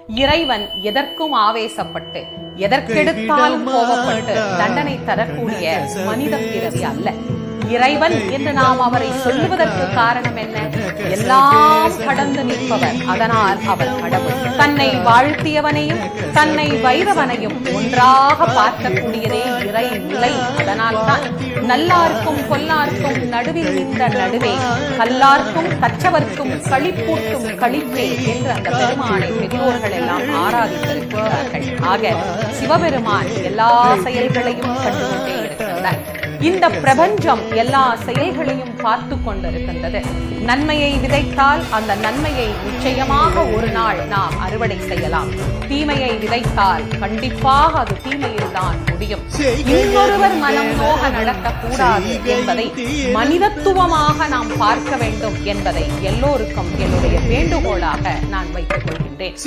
இறைவன் எதற்கும் ஆவேசப்பட்டு எதற்கெடுத்தாலும் கோபப்பட்டு தண்டனை தரக்கூடிய மனித பிறவி அல்ல. இறைவன் என்று நாம் அவரை சொல்லுவதற்கு காரணம் என்ன? எல்லாம் கடந்து நிற்பவர். அதனால் அவர் கடவுள். தன்னை வாழ்த்தியவனையும் தன்னை வைரவனையும் ஒன்றாக பார்க்கக்கூடியதே இறை நிலை. அதனால் தான் நல்லார்க்கும் கொல்லார்க்கும் நடுவில் நின்ற நடுவே கல்லார்க்கும் கற்றவர்க்கும் களிப்பூட்டும் களிப்பே என்று அந்த பெருமானை பெற்றோர்கள் எல்லாம் ஆராதித்திருக்கிறார்கள் ஆக சிவபெருமான் எல்லா செயல்களையும் கண்டுகொண்டே இந்த பிரபஞ்சம் எல்லா செயல்களையும் பார்த்து கொண்டிருக்கின்றது. நன்மையை விதைத்தால் அந்த நன்மையை நிச்சயமாக ஒரு நாள் நாம் அறுவடை செய்யலாம். தீமையை விதைத்தால் கண்டிப்பாக அது தீமையில் தான் முடியும். இன்னொருவர் மனம் நோக நடக்கக்கூடாது என்பதை மனிதத்துவமாக நாம் பார்க்க வேண்டும் என்பதை எல்லோருக்கும் என்னுடைய வேண்டுகோளாக நான் வைத்துக் கொள்கின்றேன்.